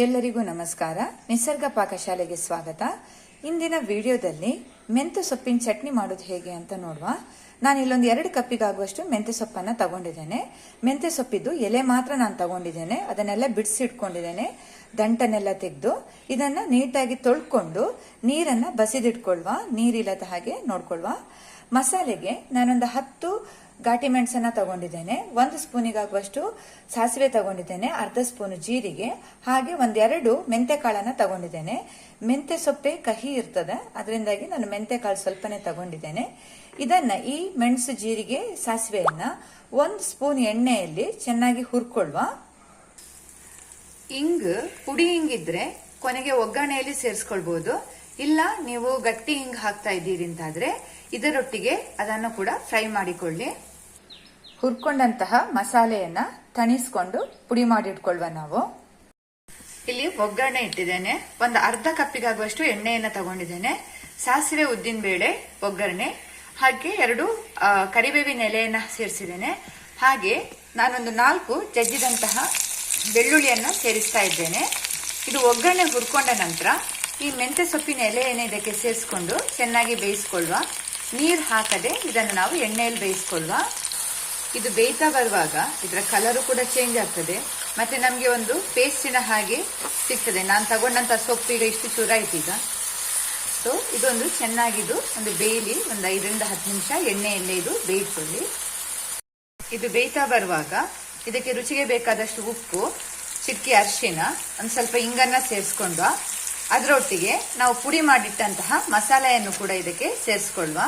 ಎಲ್ಲರಿಗೂ ನಮಸ್ಕಾರ. ನಿಸರ್ಗ ಪಾಕಶಾಲೆಗೆ ಸ್ವಾಗತ. ಇಂದಿನ ವಿಡಿಯೋದಲ್ಲಿ ಮೆಂತ್ಯ ಸೊಪ್ಪಿನ ಚಟ್ನಿ ಮಾಡೋದು ಹೇಗೆ ಅಂತ ನೋಡುವ. ನಾನು ಇಲ್ಲೊಂದು ಎರಡು ಕಪ್ಪಿಗಾಗುವಷ್ಟು ಮೆಂತ್ಯ ಸೊಪ್ಪನ್ನು ತಗೊಂಡಿದ್ದೇನೆ. ಮೆಂತ್ಯ ಸೊಪ್ಪಿದ್ದು ಎಲೆ ಮಾತ್ರ ನಾನು ತಗೊಂಡಿದ್ದೇನೆ. ಅದನ್ನೆಲ್ಲ ಬಿಡಿಸಿಟ್ಕೊಂಡಿದ್ದೇನೆ. ದಂಟನೆಲ್ಲ ತೆಗೆದು ಇದನ್ನು ನೀಟಾಗಿ ತೊಳ್ಕೊಂಡು ನೀರನ್ನು ಬಸಿದಿಟ್ಕೊಳ್ವಾ. ನೀರಿಲ್ಲದ ಹಾಗೆ ನೋಡ್ಕೊಳ್ವಾ. ಮಸಾಲೆಗೆ ನಾನೊಂದು ಹತ್ತು ಘಾಟಿ ಮೆಣಸನ್ನ ತಗೊಂಡಿದ್ದೇನೆ. ಒಂದು ಸ್ಪೂನಿಗಾಗುವಷ್ಟು ಸಾಸಿವೆ ತಗೊಂಡಿದ್ದೇನೆ. ಅರ್ಧ ಸ್ಪೂನ್ ಜೀರಿಗೆ. ಹಾಗೆ ಒಂದೆರಡು ಮೆಂತೆ ಕಾಳನ್ನ ತಗೊಂಡಿದ್ದೇನೆ. ಮೆಂತೆ ಸೊಪ್ಪೆ ಕಹಿ ಇರ್ತದೆ. ಅದರಿಂದಾಗಿ ನಾನು ಮೆಂತೆ ಕಾಳು ಸ್ವಲ್ಪನೇ ತಗೊಂಡಿದ್ದೇನೆ. ಇದನ್ನ ಈ ಮೆಣಸು ಜೀರಿಗೆ ಸಾಸಿವೆಯನ್ನ ಒಂದು ಸ್ಪೂನ್ ಎಣ್ಣೆಯಲ್ಲಿ ಚೆನ್ನಾಗಿ ಹುರ್ಕೊಳ್ವಾ ಇಂಗ್ ಪುಡಿ ಇಂಗಿದ್ರೆ ಕೊನೆಗೆ ಒಗ್ಗರಣೆಯಲ್ಲಿ ಸೇರಿಸ್ಕೊಳ್ಬಹುದು ಇಲ್ಲ ನೀವು ಗಟ್ಟಿ ಇಂಗ್ ಹಾಕ್ತಾ ಇದ್ದೀರಿ ಅಂತಾದ್ರೆ ಇದರೊಟ್ಟಿಗೆ ಅದನ್ನು ಕೂಡ ಫ್ರೈ ಮಾಡಿಕೊಳ್ಳಿ. ಹುರ್ಕೊಂಡಂತಹ ಮಸಾಲೆಯನ್ನ ತಣಿಸ್ಕೊಂಡು ಪುಡಿ ಮಾಡಿಟ್ಕೊಳ್ವ ನಾವು. ಇಲ್ಲಿ ಒಗ್ಗರಣೆ ಇಟ್ಟಿದ್ದೇನೆ. ಒಂದು ಅರ್ಧ ಕಪ್ಪಿಗಾಗುವಷ್ಟು ಎಣ್ಣೆಯನ್ನ ತಗೊಂಡಿದ್ದೇನೆ. ಸಾಸಿವೆ ಉದ್ದಿನ ಬೇಳೆ ಒಗ್ಗರಣೆ ಹಾಗೆ ಎರಡು ಕರಿಬೇವಿನ ಎಲೆಯನ್ನ ಸೇರಿಸಿದ್ದೇನೆ. ಹಾಗೆ ನಾನೊಂದು ನಾಲ್ಕು ಜಜ್ಜಿದಂತಹ ಬೆಳ್ಳುಳ್ಳಿಯನ್ನ ಸೇರಿಸ್ತಾ ಇದ್ದೇನೆ. ಇದು ಒಗ್ಗರಣೆ ಹುರ್ಕೊಂಡ ನಂತರ ಈ ಮೆಂತ್ಯ ಸೊಪ್ಪಿನ ಎಲೆಯನ್ನು ಇದಕ್ಕೆ ಸೇರಿಸ್ಕೊಂಡು ಚೆನ್ನಾಗಿ ಬೇಯಿಸ್ಕೊಳ್ಳುವ ನೀರು ಹಾಕದೆ ಇದನ್ನು ನಾವು ಎಣ್ಣೆಯಲ್ಲಿ ಬೇಯಿಸ್ಕೊಳ್ಳುವ ಇದು ಬೇಯ್ತಾ ಬರುವಾಗ ಇದರ ಕಲರು ಕೂಡ ಚೇಂಜ್ ಆಗ್ತದೆ. ಮತ್ತೆ ನಮಗೆ ಒಂದು ಪೇಸ್ಟಿನ ಹಾಗೆ ಸಿಗ್ತದೆ. ನಾನು ತಗೊಂಡಂತ ಸೊಪ್ಪು ಈಗ ಇಷ್ಟು ಚೂರ ಆಯ್ತು ಈಗ. ಸೊ ಇದೊಂದು ಚೆನ್ನಾಗಿದು ಒಂದು ಬೇಯಲಿ ಒಂದು ಐದರಿಂದ ಹತ್ತು ನಿಮಿಷ ಎಣ್ಣೆಯಲ್ಲೇ ಇದು ಬೇಯಿಸ್ಕೊಳ್ಳಿ. ಇದು ಬೇಯ್ತಾ ಬರುವಾಗ ಇದಕ್ಕೆ ರುಚಿಗೆ ಬೇಕಾದಷ್ಟು ಉಪ್ಪು ಚಿಕ್ಕಿ ಅರಿಶಿನ ಒಂದು ಸ್ವಲ್ಪ ಇಂಗನ್ನ ಸೇರಿಸ್ಕೊಂಡ್ವ. ಅದರೊಟ್ಟಿಗೆ ನಾವು ಪುಡಿ ಮಾಡಿಟ್ಟಂತಹ ಮಸಾಲೆಯನ್ನು ಕೂಡ ಇದಕ್ಕೆ ಸೇರಿಸ್ಕೊಳ್ವಾ.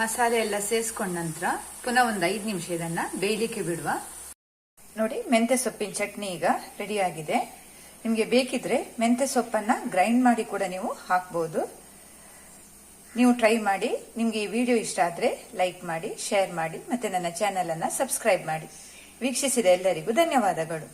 ಮಸಾಲೆ ಎಲ್ಲ ಸೇರಿಸ್ಕೊಂಡ ನಂತರ ಪುನಃ ಒಂದು ಐದು ನಿಮಿಷ ಇದನ್ನ ಬೇಯಲಿಕ್ಕೆ ಬಿಡುವ. ನೋಡಿ ಮೆಂತೆ ಸೊಪ್ಪಿನ ಚಟ್ನಿ ಈಗ ರೆಡಿ ಆಗಿದೆ. ನಿಮಗೆ ಬೇಕಿದ್ರೆ ಮೆಂತೆ ಸೊಪ್ಪನ್ನ ಗ್ರೈಂಡ್ ಮಾಡಿ ಕೂಡ ನೀವು ಹಾಕ್ಬಹುದು ನೀವು ಟ್ರೈ ಮಾಡಿ, ನಿಮಗೆ ಈ ವಿಡಿಯೋ ಇಷ್ಟ ಆದರೆ ಲೈಕ್ ಮಾಡಿ ಶೇರ್ ಮಾಡಿ, ಮತ್ತೆ ನನ್ನ ಚಾನೆಲ್ ಅನ್ನ ಸಬ್ಸ್ಕ್ರೈಬ್ ಮಾಡಿ. ವೀಕ್ಷಿಸಿದ ಎಲ್ಲರಿಗೂ ಧನ್ಯವಾದಗಳು.